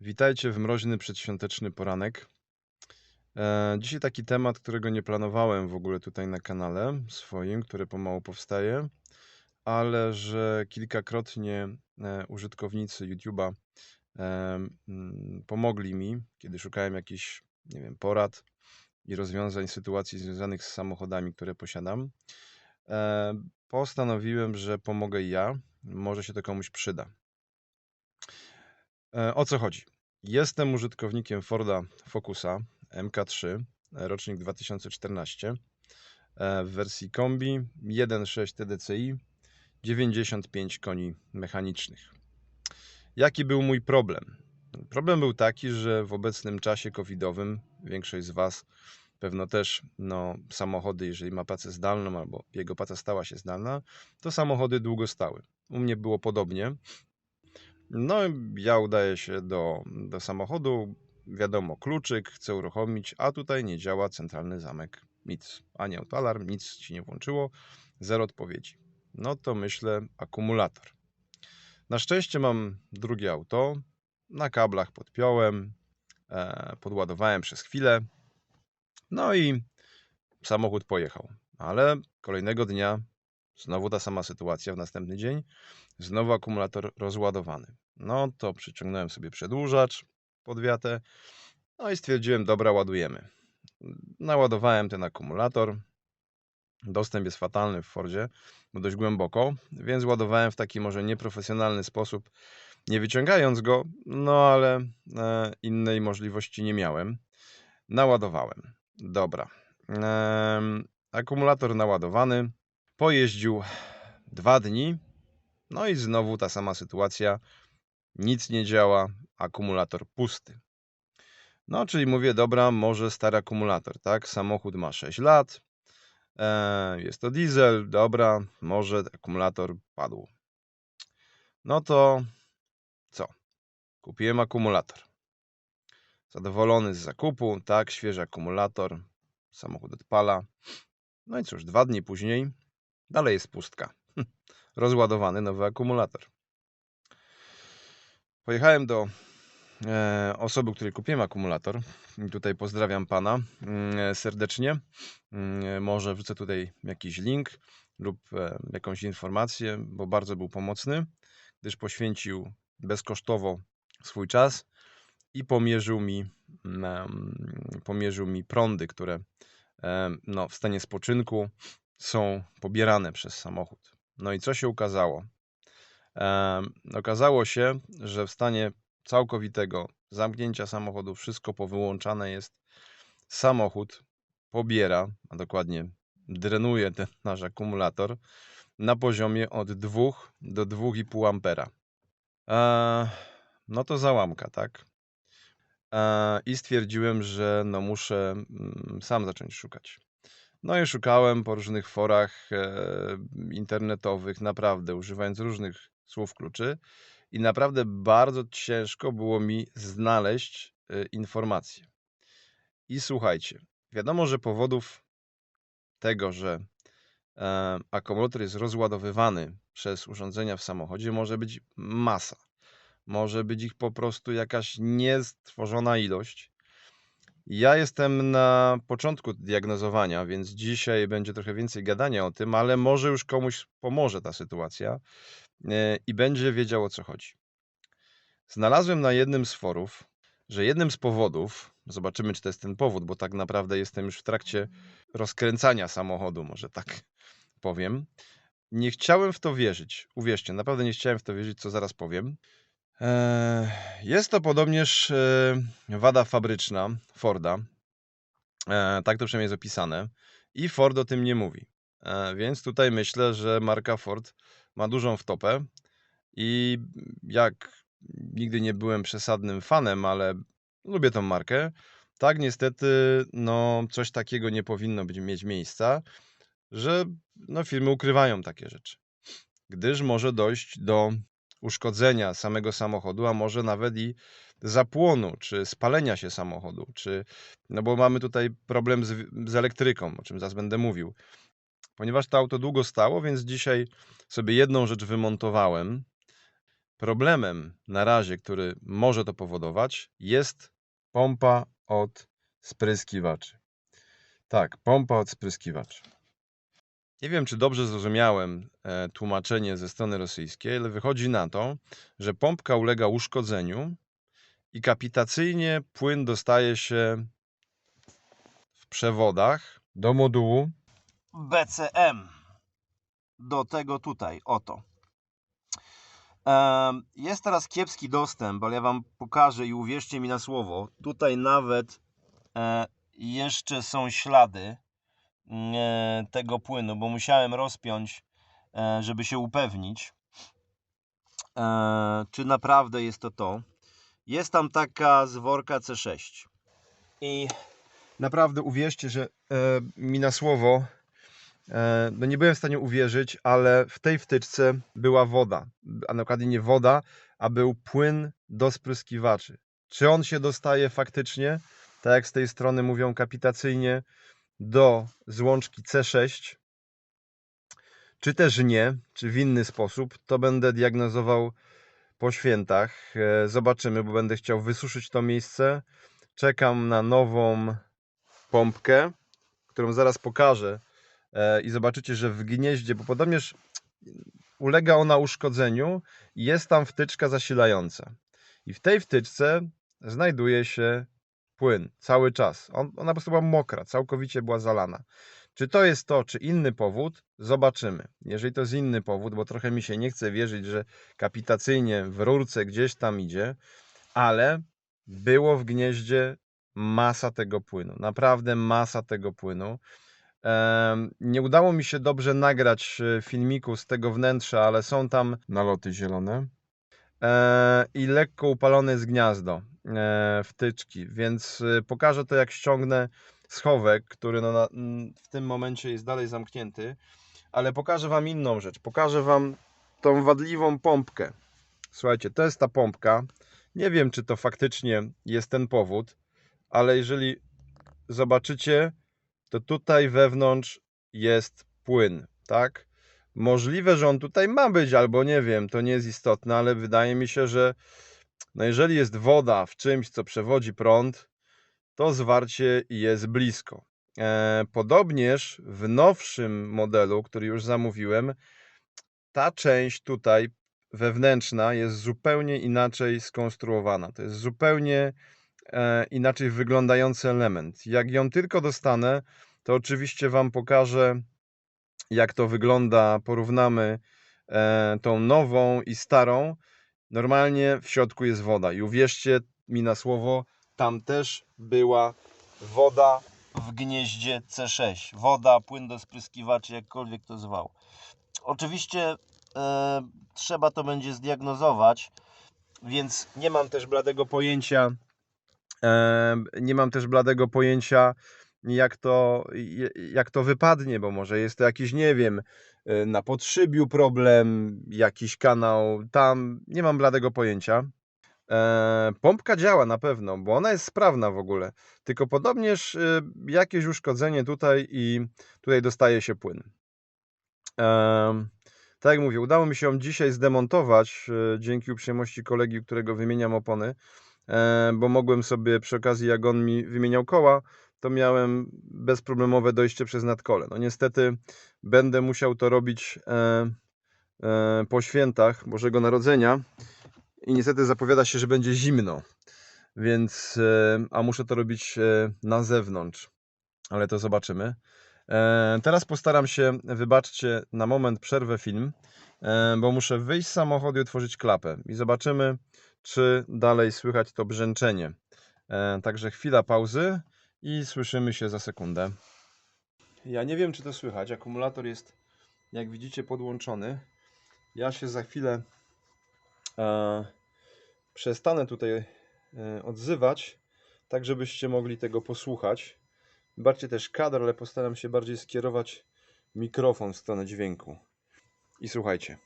Witajcie w mroźny przedświąteczny poranek. E, dzisiaj taki temat, którego nie planowałem w ogóle tutaj na kanale swoim, który pomału powstaje, ale że kilkakrotnie e, użytkownicy YouTube'a e, mm, pomogli mi, kiedy szukałem jakichś, nie wiem, porad i rozwiązań sytuacji związanych z samochodami, które posiadam. Postanowiłem, że pomogę ja. Może się to komuś przyda. E, O co chodzi? Jestem użytkownikiem Forda Focusa MK3, e, rocznik 2014, e, w wersji kombi 1.6 TDCi, 95 koni mechanicznych. Jaki był mój problem? Problem był taki, że w obecnym czasie covidowym większość z Was pewno też no, samochody, jeżeli ma pracę zdalną albo jego praca stała się zdalna, to samochody długo stały. U mnie było podobnie. No, ja udaję się do, do samochodu, wiadomo, kluczyk, chcę uruchomić, a tutaj nie działa centralny zamek. Nic, ani autoalarm, nic się nie włączyło, zero odpowiedzi. No to myślę, akumulator. Na szczęście mam drugie auto, na kablach podpiąłem, e, podładowałem przez chwilę, no i samochód pojechał. Ale kolejnego dnia znowu ta sama sytuacja w następny dzień, znowu akumulator rozładowany. No to przyciągnąłem sobie przedłużacz pod wiatę, no i stwierdziłem, dobra, ładujemy. Naładowałem ten akumulator. Dostęp jest fatalny w Fordzie, bo dość głęboko, więc ładowałem w taki może nieprofesjonalny sposób, nie wyciągając go, no ale e, innej możliwości nie miałem. Naładowałem. Dobra. Em, akumulator naładowany. Pojeździł dwa dni. No i znowu ta sama sytuacja. Nic nie działa, akumulator pusty. No, czyli mówię, dobra, może stary akumulator, tak? Samochód ma 6 lat. E, jest to diesel, dobra, może akumulator padł. No to co? Kupiłem akumulator. Zadowolony z zakupu, tak, świeży akumulator. Samochód odpala. No i cóż, dwa dni później dalej jest pustka. Rozładowany nowy akumulator. Pojechałem do e, osoby, której kupiłem akumulator. Tutaj pozdrawiam pana mm, serdecznie. Mm, Może wrzucę tutaj jakiś link lub e, jakąś informację, bo bardzo był pomocny, gdyż poświęcił bezkosztowo swój czas i pomierzył mi, mm, pomierzył mi prądy, które e, no, w stanie spoczynku są pobierane przez samochód. No i co się ukazało? Okazało się, że w stanie całkowitego zamknięcia samochodu wszystko powyłączane jest. Samochód pobiera, a dokładnie drenuje ten nasz akumulator na poziomie od 2 do 2,5 ampera. E, no to załamka, tak? E, I stwierdziłem, że no muszę mm, sam zacząć szukać. No i szukałem po różnych forach e, internetowych, naprawdę używając różnych słów kluczy i naprawdę bardzo ciężko było mi znaleźć e, informacje. I słuchajcie, wiadomo, że powodów tego, że e, akumulator jest rozładowywany przez urządzenia w samochodzie może być masa. Może być ich po prostu jakaś niestworzona ilość. Ja jestem na początku diagnozowania, więc dzisiaj będzie trochę więcej gadania o tym, ale może już komuś pomoże ta sytuacja i będzie wiedział o co chodzi. Znalazłem na jednym z forów, że jednym z powodów, zobaczymy czy to jest ten powód, bo tak naprawdę jestem już w trakcie rozkręcania samochodu, może tak powiem. Nie chciałem w to wierzyć. Uwierzcie, naprawdę nie chciałem w to wierzyć, co zaraz powiem. Eee, Jest to podobnież e, wada fabryczna Forda. E, Tak to przynajmniej jest opisane. I Ford o tym nie mówi. E, Więc tutaj myślę, że marka Ford ma dużą wtopę. I jak nigdy nie byłem przesadnym fanem, ale lubię tą markę, tak niestety no, coś takiego nie powinno być, mieć miejsca, że no, firmy ukrywają takie rzeczy. Gdyż może dojść do uszkodzenia samego samochodu, a może nawet i zapłonu, czy spalenia się samochodu, czy, no bo mamy tutaj problem z, z elektryką, o czym zaraz będę mówił. Ponieważ to auto długo stało, więc dzisiaj sobie jedną rzecz wymontowałem. problemem na razie, który może to powodować, jest pompa od spryskiwaczy. Tak, pompa od spryskiwaczy. Nie wiem, czy dobrze zrozumiałem e, tłumaczenie ze strony rosyjskiej, ale wychodzi na to, że pompka ulega uszkodzeniu i kapitacyjnie płyn dostaje się w przewodach do modułu BCM. Do tego tutaj, oto. Jest teraz kiepski dostęp, ale ja Wam pokażę i uwierzcie mi na słowo. Tutaj nawet e, jeszcze są ślady mm, e, tego płynu, bo musiałem rozpiąć, e, żeby się upewnić, czy naprawdę jest to to. Jest tam taka zworka C6. I Naprawdę uwierzcie, że mi na słowo, no nie byłem w stanie uwierzyć, ale w tej wtyczce była woda. A dokładnie nie woda, a był płyn do spryskiwaczy. Czy on się dostaje faktycznie, tak jak z tej strony mówią kapitacyjnie, do złączki C6, czy też nie, czy w inny sposób, to będę diagnozował po świętach. E, Zobaczymy, bo będę chciał wysuszyć to miejsce. Czekam na nową pompkę, którą zaraz pokażę e, i zobaczycie, że w gnieździe, bo podobnież ulega ona uszkodzeniu jest tam wtyczka zasilająca. I w tej wtyczce znajduje się płyn cały czas. On, ona po prostu była mokra, całkowicie była zalana. Czy to jest to, czy inny powód? Zobaczymy. Jeżeli to jest inny powód, bo trochę mi się nie chce wierzyć, że kapitacyjnie w rurce gdzieś tam idzie, ale było w gnieździe masa tego płynu. Naprawdę masa tego płynu. Nie udało mi się dobrze nagrać e, filmiku z tego wnętrza, ale są tam naloty zielone e, i lekko upalone jest gniazdo e, wtyczki, więc pokażę to jak ściągnę schowek, który no na, w tym momencie jest dalej zamknięty, ale pokażę Wam inną rzecz. Pokażę Wam tą wadliwą pompkę. Słuchajcie, to jest ta pompka. Nie wiem, czy to faktycznie jest ten powód, ale jeżeli zobaczycie, to tutaj wewnątrz jest płyn, tak? Możliwe, że on tutaj ma być, albo nie wiem, to nie jest istotne, ale wydaje mi się, że no jeżeli jest woda w czymś, co przewodzi prąd, to zwarcie jest blisko. E, podobnież w nowszym modelu, który już zamówiłem, ta część tutaj wewnętrzna jest zupełnie inaczej skonstruowana. To jest zupełnie e, inaczej wyglądający element. Jak ją tylko dostanę, to oczywiście Wam pokażę, jak to wygląda. Porównamy e, tą nową i starą. Normalnie w środku jest woda i uwierzcie mi na słowo, tam też była woda w gnieździe C6. Woda, płyn do spryskiwaczy, jakkolwiek to zwał. Oczywiście e, trzeba to będzie zdiagnozować, więc nie mam też bladego pojęcia, nie mam też bladego pojęcia, jak to, jak to wypadnie, bo może jest to jakiś, nie wiem, y, na podszybiu problem, jakiś kanał tam, nie mam bladego pojęcia. E, pompka działa na pewno, bo ona jest sprawna w ogóle, tylko podobnież y, jakieś uszkodzenie tutaj i tutaj dostaje się płyn. Tak jak mówię, udało mi się ją dzisiaj zdemontować e, dzięki uprzejmości kolegi, którego wymieniam opony, bo mogłem sobie przy okazji, jak on mi wymieniał koła, to miałem bezproblemowe dojście przez nadkole. No niestety będę musiał to robić e, e, po świętach Bożego Narodzenia i niestety zapowiada się, że będzie zimno, więc e, a muszę to robić e, na zewnątrz, ale to zobaczymy. E, Teraz postaram się, wybaczcie, na moment przerwę film, e, bo muszę wyjść z samochodu i otworzyć klapę i zobaczymy, czy dalej słychać to brzęczenie. E, Także chwila pauzy i słyszymy się za sekundę. Ja nie wiem, czy to słychać. Akumulator jest, jak widzicie, podłączony. Ja się za chwilę e, przestanę tutaj e, odzywać, tak żebyście mogli tego posłuchać. Wybaczcie też kadr, ale postaram się bardziej skierować mikrofon w stronę dźwięku. I słuchajcie.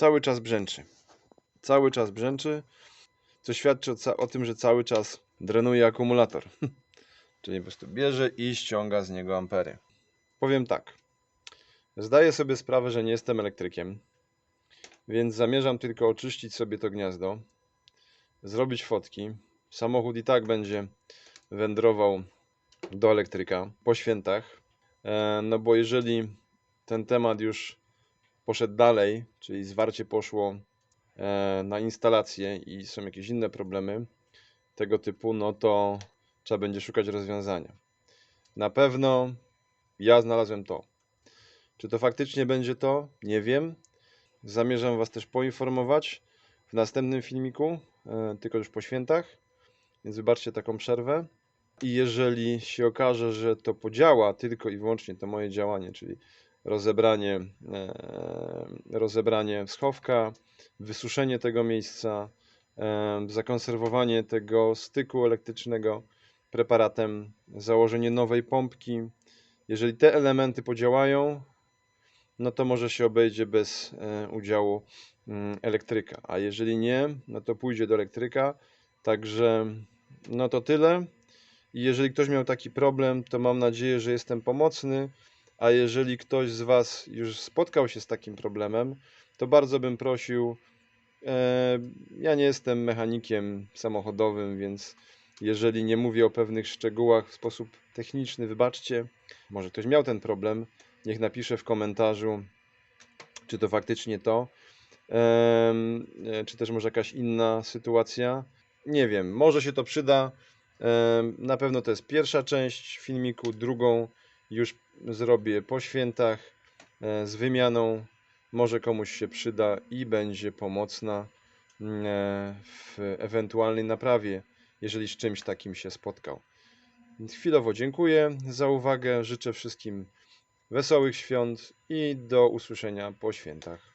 Cały czas brzęczy. cały czas brzęczy, co świadczy o, o tym, że cały czas drenuje akumulator. Czyli po prostu bierze i ściąga z niego ampery. Powiem tak. Zdaję sobie sprawę, że nie jestem elektrykiem, więc zamierzam tylko oczyścić sobie to gniazdo, zrobić fotki. Samochód i tak będzie wędrował do elektryka po świętach. E, No bo jeżeli ten temat już poszedł dalej, czyli zwarcie poszło e, na instalację i są jakieś inne problemy tego typu, no to trzeba będzie szukać rozwiązania. Na pewno ja znalazłem to. Czy to faktycznie będzie to? Nie wiem. Zamierzam Was też poinformować w następnym filmiku, e, tylko już po świętach, więc wybaczcie taką przerwę. I jeżeli się okaże, że to podziała tylko i wyłącznie to moje działanie, czyli rozebranie, e, rozebranie schowka, wysuszenie tego miejsca, e, zakonserwowanie tego styku elektrycznego preparatem, założenie nowej pompki. Jeżeli te elementy podziałają, no to może się obejdzie bez e, udziału mm, elektryka. A jeżeli nie, no to pójdzie do elektryka. Także no to tyle. I jeżeli ktoś miał taki problem, to mam nadzieję, że jestem pomocny. A jeżeli ktoś z Was już spotkał się z takim problemem, to bardzo bym prosił. E, ja nie jestem mechanikiem samochodowym, więc jeżeli nie mówię o pewnych szczegółach w sposób techniczny, wybaczcie. Może ktoś miał ten problem, niech napisze w komentarzu, czy to faktycznie to, e, czy też może jakaś inna sytuacja. Nie wiem, może się to przyda. Na pewno to jest pierwsza część filmiku, drugą już zrobię po świętach e, z wymianą. Może komuś się przyda i będzie pomocna e, w ewentualnej naprawie, jeżeli z czymś takim się spotkał. Chwilowo dziękuję za uwagę. Życzę wszystkim wesołych świąt i do usłyszenia po świętach.